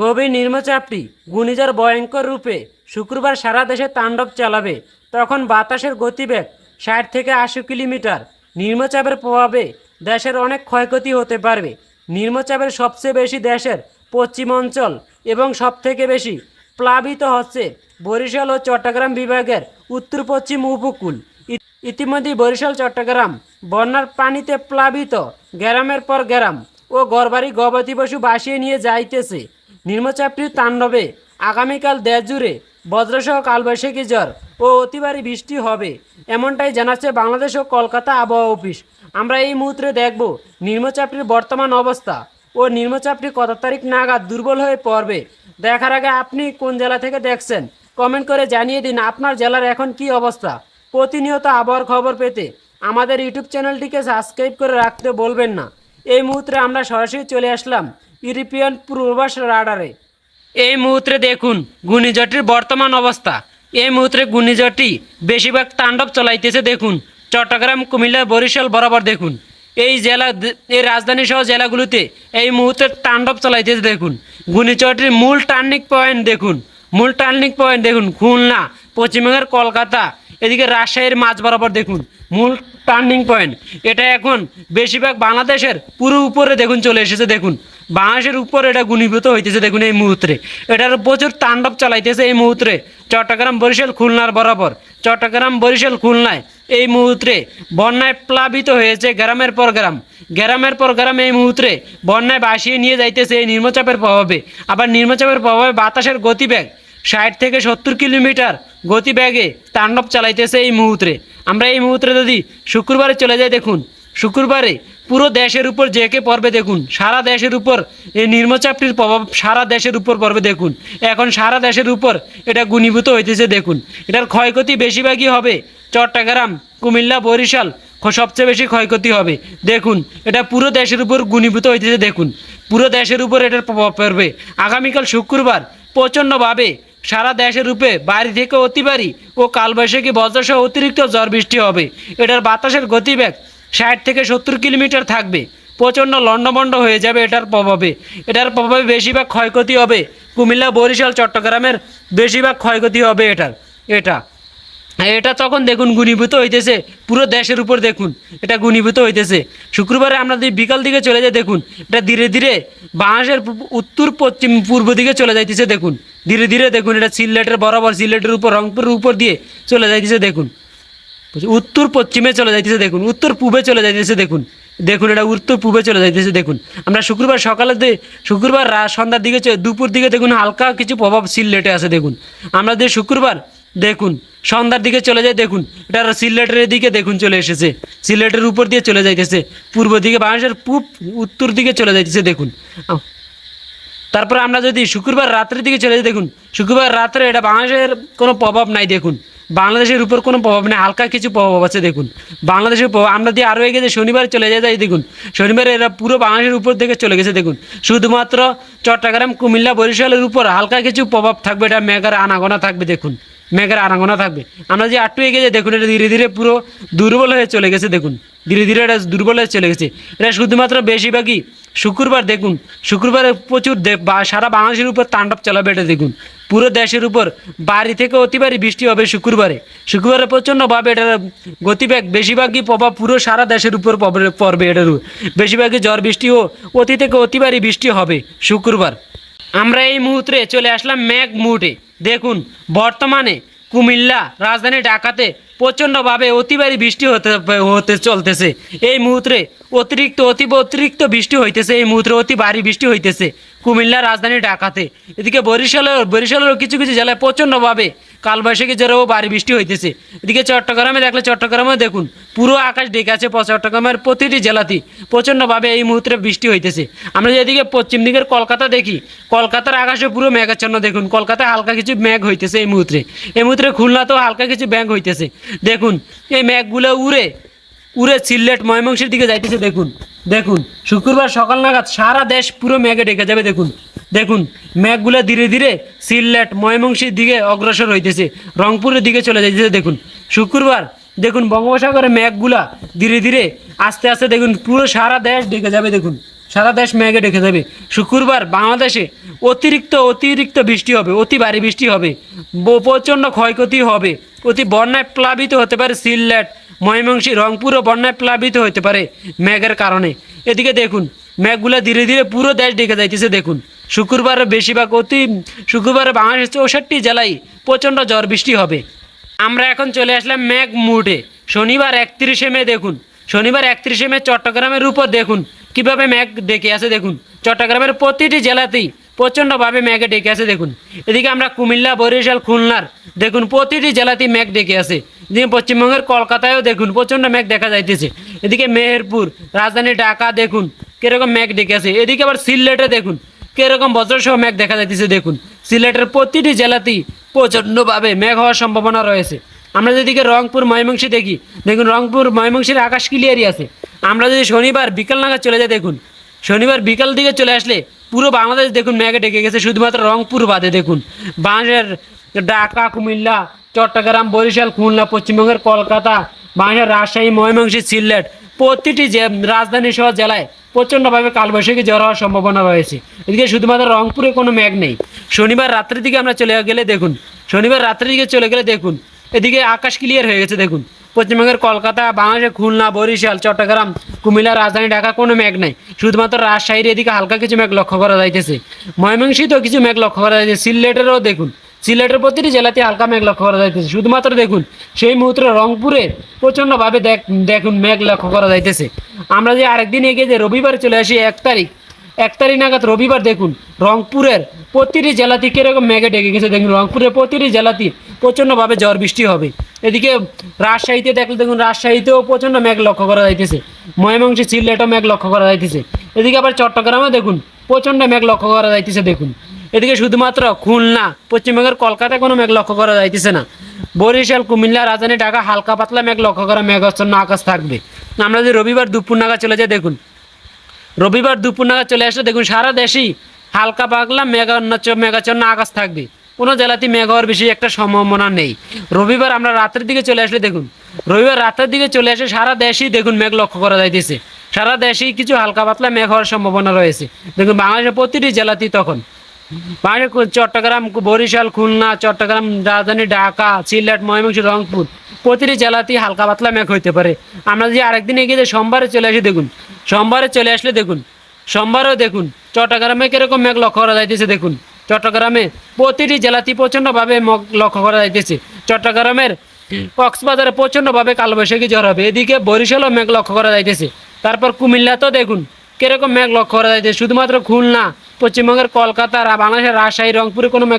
গভীর নিম্নচাপটি ঘূর্ণিঝড় ভয়ঙ্কর রূপে শুক্রবার সারা দেশে তাণ্ডব চালাবে। তখন বাতাসের গতিবেগ ষাট থেকে আশি কিলোমিটার। নিম্নচাপের প্রভাবে দেশের অনেক ক্ষয়ক্ষতি হতে পারবে। নিম্নচাপের সবচেয়ে বেশি দেশের পশ্চিম অঞ্চল এবং সবথেকে বেশি প্লাবিত হচ্ছে বরিশাল ও চট্টগ্রাম বিভাগের উত্তর পশ্চিম উপকূল ইতিমধ্যে বরিশাল, চট্টগ্রাম বন্যার পানিতে প্লাবিত গ্রামের পর গ্রাম ও গড়বাড়ি গবাদি পশু ভাসিয়ে নিয়ে যাইতেছে। নিম্নচাপটির তাণ্ডবে আগামীকাল দেশ জুড়ে বজ্রসহ কালবৈশাখী জ্বর ও অতিবারী বৃষ্টি হবে, এমনটাই জানাচ্ছে বাংলাদেশ ও কলকাতা আবহাওয়া অফিস। আমরা এই মুহূর্তে দেখব নিম্নচাপটির বর্তমান অবস্থা ও নিম্নচাপটি কত তারিখ নাগাদ দুর্বল হয়ে পড়বে। দেখার আগে আপনি কোন জেলা থেকে দেখছেন? কমেন্ট করে জানিয়ে দিন আপনার জেলার এখন কি অবস্থা। প্রতিনিয়ত আবহাওয়ার খবর পেতে আমাদের ইউটিউব চ্যানেলটিকে সাবস্ক্রাইব করে রাখতে বলবেন না। এই মুহূর্তে আমরা সরাসরি চলে আসলাম ইউরোপিয়ান পূর্বাভাস রাডারে। এই মুহূর্তে দেখুন, ঘূর্ণিঝড়টির বর্তমান অবস্থা। এই মুহূর্তে ঘূর্ণিঝড়টি বেশিরভাগ তাণ্ডব চলাইতেছে, দেখুন। চট্টগ্রাম, কুমিল্লা, বরিশাল বরাবর দেখুন। এই জেলা, এই রাজধানী সহ জেলাগুলোতে এই মুহূর্তে তাণ্ডব চলাইতেছে, দেখুন। ঘূর্ণিঝড়টির মূল টার্নিং পয়েন্ট, দেখুন। মূল টার্নিং পয়েন্ট, দেখুন, খুলনা পশ্চিমবঙ্গের কলকাতা, এদিকে রাজশাহীর মাঝ বরাবর দেখুন। মূল টার্নিং পয়েন্ট। এটা এখন বেশিরভাগ বাংলাদেশের পুরো উপরে, দেখুন, চলে এসেছে, দেখুন। বাংলাদেশের উপর এটা গুণীভূত হইতেছে দেখুন এই মুহূর্তে। এটার প্রচুর তাণ্ডব চালাইতেছে এই মুহূর্তে। চট্টগ্রাম বরিশাল খুলনার বরাবর। চট্টগ্রাম বরিশাল খুলনায় এই মুহূর্তে বন্যায় প্লাবিত হয়েছে গ্রামের পর গ্রাম। গ্রামের পর গ্রাম এই মুহূর্তে বন্যায় ভাসিয়ে নিয়ে যাইতেছে এই নিম্নচাপের প্রভাবে। আবার নিম্নচাপের প্রভাবে বাতাসের গতিবেগ ষাট থেকে সত্তর কিলোমিটার গতিবেগে তাণ্ডব চালাইতেছে এই মুহূর্তে। আমরা এই মুহূর্তে যদি শুক্রবারে চলে যাই দেখুন, শুক্রবারে পুরো দেশের উপর জেকে পড়বে দেখুন, সারা দেশের উপর এই নির্মচাপটির প্রভাব সারা দেশের উপর পড়বে দেখুন। এখন সারা দেশের উপর এটা গুণীভূত হইতেছে দেখুন। এটার ক্ষয়ক্ষতি বেশিরভাগই হবে চট্টগ্রাম, কুমিল্লা, বরিশাল সবচেয়ে বেশি ক্ষয়ক্ষতি হবে। দেখুন, এটা পুরো দেশের উপর গুণীভূত হইতেছে দেখুন। পুরো দেশের উপর এটার প্রভাব পড়বে। আগামীকাল শুক্রবার প্রচণ্ডভাবে সারা দেশের রূপে বাড়ি থেকে অতিবারি ও কালবৈশাখী বজ্রসহ অতিরিক্ত ঝড় বৃষ্টি হবে। এটার বাতাসের গতিবেগ ষাট থেকে সত্তর কিলোমিটার থাকবে। প্রচণ্ড লণ্ডভণ্ড হয়ে যাবে এটার প্রভাবে। এটার প্রভাবে বেশিরভাগ ক্ষয়ক্ষতি হবে কুমিল্লা, বরিশাল, চট্টগ্রামের বেশিরভাগ ক্ষয়ক্ষতি হবে এটার, এটা। এটা তখন দেখুন গুণীভূত হইতেছে, পুরো দেশের উপর দেখুন, এটা গুণীভূত হইতেছে। শুক্রবারে আমরা যদি বিকাল দিকে চলে যাই, দেখুন, এটা ধীরে ধীরে বাংলাদেশের উত্তর, পশ্চিম, পূর্ব দিকে চলে যাইতেছে, দেখুন। ধীরে ধীরে দেখুন, এটা সিলেটের, বরাবর সিলেটের উপর, রংপুরের উপর দিয়ে চলে যাইতেছে, দেখুন? উত্তর পশ্চিমে চলে যাইতেছে, দেখুন। উত্তর পূবে চলে যাইতেছে, দেখুন। দেখুন, এটা উত্তর পূবে চলে যাইতেছে, দেখুন। আমরা শুক্রবার সকালে শুক্রবার সন্ধ্যার দিকে দুপুর দিকে দেখুন, হালকা কিছু প্রভাব সিলেটে আছে, দেখুন। আমরা যে শুক্রবার, দেখুন, সন্ধ্যার দিকে চলে যায় দেখুন, এটা সিলেটের দিকে দেখুন চলে এসেছে। সিলেটের উপর দিয়ে চলে যাইতেছে, পূর্ব দিকে, বাংলাদেশের পূব, উত্তর দিকে চলে যাইতেছে, দেখুন। তারপর আমরা যদি শুক্রবার রাত্রের দিকে চলে যাই, দেখুন, শুক্রবার রাত্রে এটা বাংলাদেশের কোনো প্রভাব নাই, দেখুন। বাংলাদেশের উপর কোনো প্রভাব নেই, হালকা কিছু প্রভাব আছে, দেখুন। বাংলাদেশের প্রভাব, আমরা দিয়ে আরও এগিয়ে শনিবার চলে যাই যাই, দেখুন। শনিবারে এরা পুরো বাংলাদেশের উপর থেকে চলে গেছে, দেখুন। শুধুমাত্র চট্টগ্রাম, কুমিল্লা, বরিশালের উপর হালকা কিছু প্রভাব থাকবে, এটা মেঘার আনাগোনা থাকবে, দেখুন। মেঘের আনাগোনা থাকবে। আমরা যে আটটু এগিয়ে যাই, দেখুন, এটা ধীরে ধীরে পুরো দুর্বল হয়ে চলে গেছে, দেখুন। ধীরে ধীরে এটা দুর্বল হয়ে চলে গেছে। এটা শুধুমাত্র বেশিরভাগই শুক্রবার দেখুন, শুক্রবারে প্রচুর সারা বাংলাদেশের উপর তাণ্ডব চালাবে এটা দেখুন। পুরো দেশের উপর বাড়ি থেকে অতিবারই বৃষ্টি হবে শুক্রবারে। শুক্রবারে প্রচণ্ডভাবে এটার গতিবেগ, বেশিরভাগই প্রভাব পুরো সারা দেশের উপর পড়বে- এটার। বেশিরভাগই ঝড় বৃষ্টি ও অতি থেকে অতিবারই বৃষ্টি হবে শুক্রবার। আমরা এই মুহূর্তে চলে আসলাম ম্যাগ মুটে দেখুন, বর্তমানে কুমিল্লা, রাজধানী ঢাকাতে প্রচণ্ডভাবে অতিবারী বৃষ্টি হতে হতে চলতেছে। এই মুহূর্তে অতিরিক্ত অতি অতিরিক্ত বৃষ্টি হইতেছে, এই মুহূর্তে অতি ভারী বৃষ্টি হইতেছে কুমিল্লা রাজধানী ঢাকাতে। এদিকে বরিশালের বরিশালেরও কিছু কিছু জেলায় প্রচণ্ডভাবে কালবৈশাখী জ্বরেও ভারী বৃষ্টি হইতেছে। এদিকে চট্টগ্রামে দেখলে চট্টগ্রামে দেখুন, পুরো আকাশ ডেকে আছে চট্টগ্রামের প্রতিটি জেলাতেই প্রচণ্ডভাবে এই মুহূর্তে বৃষ্টি হইতেছে। আমরা যদি এদিকে পশ্চিম দিকের কলকাতা দেখি, কলকাতার আকাশে পুরো মেঘাচ্ছন্ন দেখুন, কলকাতায় হালকা কিছু মেঘ হইতেছে এই মুহূর্তে। এই মুহূর্তে খুলনাতেও হালকা কিছু মেঘ হইতেছে। দেখুন, এই মেঘগুলো উড়ে উড়ে সিলেট, ময়মনসিংহের দিকে যাইতেছে, দেখুন দেখুন, শুক্রবার সকাল নাগাদ সারা দেশ পুরো মেঘে ঢেকে যাবে, দেখুন দেখুন, মেঘগুলো ধীরে ধীরে সিলেট, ময়মনসিংহের দিকে অগ্রসর হইতেছে, রংপুরের দিকে চলে যাইতেছে, দেখুন, শুক্রবার, দেখুন, বঙ্গোপসাগরে মেঘগুলা ধীরে ধীরে আস্তে আস্তে, দেখুন, পুরো সারা দেশ ঢেকে যাবে, দেখুন, সারা দেশ মেঘে ডেকে যাবে, শুক্রবার বাংলাদেশে অতিরিক্ত অতিরিক্ত বৃষ্টি হবে, অতি ভারী বৃষ্টি হবে প্রচণ্ড ক্ষয়ক্ষতি হবে, অতি বন্যায় প্লাবিত হতে পারে সিলেট ময়মনসিংহ রংপুরও বন্যায় প্লাবিত হতে পারে মেঘের কারণে। এদিকে দেখুন, মেঘগুলো ধীরে ধীরে পুরো দেশ ডেকে যাইতেছে, দেখুন। শুক্রবারে বেশিরভাগ অতি, শুক্রবারে বাংলাদেশের চৌষট্টি জেলায় প্রচণ্ড ঝড় বৃষ্টি হবে। আমরা এখন চলে আসলাম মেঘ মুডে। শনিবার একত্রিশে মে, দেখুন। শনিবার একত্রিশে মে, চট্টগ্রামের উপর দেখুন। কীভাবে মেঘ ডেকে আছে, দেখুন। চট্টগ্রামের প্রতিটি জেলাতেই প্রচণ্ডভাবে মেঘে ডেকে আছে, দেখুন। এদিকে আমরা কুমিল্লা, বরিশাল, খুলনার, দেখুন, প্রতিটি জেলাতেই মেঘ ডেকে আছে। এদিকে পশ্চিমবঙ্গের কলকাতায়ও দেখুন, প্রচণ্ড মেঘ দেখা যাইতেছে। এদিকে মেহেরপুর, রাজধানী ঢাকা, দেখুন, কীরকম মেঘ ডেকে আছে। এদিকে আবার সিলেটে দেখুন, কীরকম বজ্রসহ মেঘ দেখা যাইতেছে, দেখুন। সিলেটের প্রতিটি জেলাতেই প্রচণ্ডভাবে মেঘ হওয়ার সম্ভাবনা রয়েছে। আমরা যেদিকে রংপুর, ময়মনসিংহ দেখি, দেখুন, রংপুর, ময়মনসিংহের আকাশ ক্লিয়ারই আছে। আমরা যদি শনিবার বিকাল নাগাদ চলে যাই, দেখুন, শনিবার বিকাল দিকে চলে আসলে পুরো বাংলাদেশ দেখুন, মেঘে ডেকে গেছে। শুধুমাত্র রংপুর বাদে দেখুন। বাংলাদেশের ঢাকা, কুমিল্লা, চট্টগ্রাম, বরিশাল, খুলনা, পশ্চিমবঙ্গের কলকাতা বাংলাদেশের রাজশাহী, ময়মনসিংহ, সিলেট প্রতিটি যে রাজধানী সহ জেলায় প্রচণ্ডভাবে কালবৈশাখী জ্বর হওয়ার সম্ভাবনা রয়েছে। এদিকে শুধুমাত্র রংপুরে কোনো মেঘ নেই। শনিবার রাত্রের দিকে আমরা চলে গেলে দেখুন, শনিবার রাত্রের দিকে চলে গেলে দেখুন, এদিকে আকাশ ক্লিয়ার হয়ে গেছে, দেখুন। পশ্চিমবঙ্গের কলকাতা বাংলাদেশের খুলনা, বরিশাল, চট্টগ্রাম, কুমিল্লা, রাজধানী, ঢাকা কোনো মেঘ নাই। শুধুমাত্র রাজশাহীর এদিকে হালকা কিছু মেঘ লক্ষ্য করা যাইতেছে। ময়মনসিংহেও কিছু মেঘ লক্ষ্য করা যাইতেছে। সিলেটেরও দেখুন, সিলেটের প্রতিটি জেলাতে হালকা মেঘ লক্ষ্য করা যাইতেছে। শুধুমাত্র দেখুন, সেই মুহূর্তে রংপুরে প্রচণ্ডভাবে দেখ দেখুন মেঘ লক্ষ্য করা যাইতেছে। আমরা যে আরেকদিন এগিয়ে যে রবিবারে চলে আসি, এক তারিখ এক তারিখ নাগাদ রবিবার দেখুন, রংপুরের প্রতিটি জেলাতে কীরকম মেঘে ডেকে গেছে। দেখুন, রংপুরের প্রতিটি জেলাতে প্রচণ্ডভাবে ঝড় বৃষ্টি হবে। এদিকে রাজশাহীতে দেখলে দেখুন, রাজশাহীতেও প্রচণ্ড মেঘ লক্ষ্য করা যাইতেছে। ময়মনসিংহ, সিলেটও মেঘ লক্ষ্য করা যাইতেছে। এদিকে আবার চট্টগ্রামে দেখুন, প্রচণ্ড মেঘ লক্ষ্য করা যাইতেছে দেখুন। এদিকে শুধুমাত্র খুলনা পশ্চিমবঙ্গের কলকাতায় কোনো মেঘ লক্ষ্য করা যাইতেছে না। বরিশাল, কুমিল্লা, রাজধানী ঢাকা হালকা পাতলা মেঘ লক্ষ্য করা মেঘাচ্ছন্ন আকাশ থাকবে। আমরা যদি রবিবার দুপুর নাগাদ চলে যাই, দেখুন। রবিবার দুপুর নাগাদ চলে আসলে দেখুন, সারা দেশেই হালকা পাগলা মেঘাচ্ছন্ন আকাশ থাকবে। কোনো জেলাতে মেঘ হওয়ার বেশি একটা সম্ভাবনা নেই। রবিবার আমরা রাতের দিকে চলে আসলে দেখুন, রবিবার রাতের দিকে চলে আসে সারা দেশেই দেখুন মেঘ লক্ষ্য করা যাইতেছে। সারা দেশেই কিছু হালকা পাতলা মেঘ হওয়ার সম্ভাবনা রয়েছে। দেখুন বাংলাদেশের প্রতিটি জেলাতেই তখন। চট্টগ্রাম, বরিশাল, খুলনা, চট্টগ্রাম, রাজধানী ঢাকা, সিলেট, ময়মনসিংহ, রংপুর, প্রতিটি জেলাতেই হালকা পাতলা মেঘ হইতে পারে। আমরা যদি আরেকদিন এগিয়ে যাই, সোমবারে চলে আসি দেখুন। সোমবারে চলে আসলে দেখুন, সোমবারও দেখুন, চট্টগ্রামে কীরকম মেঘ লক্ষ্য করা যাইতেছে দেখুন। চট্টগ্রামে প্রতিটি জেলাতেই প্রচণ্ডভাবে লক্ষ্য করা যাইতেছে। চট্টগ্রামের কক্সবাজারে প্রচণ্ডভাবে কালবৈশাখী ঝড় হবে। এদিকে বরিশালও মেঘ লক্ষ্য করা যাইতেছে। তারপর কুমিল্লা তো দেখুন কীরকম মেঘ লক্ষ্য করা যাইতেছে। শুধুমাত্র খুলনা, পশ্চিমবঙ্গের কলকাতা, বাংলাদেশের রাজশাহী, রংপুরে কোনো মেঘ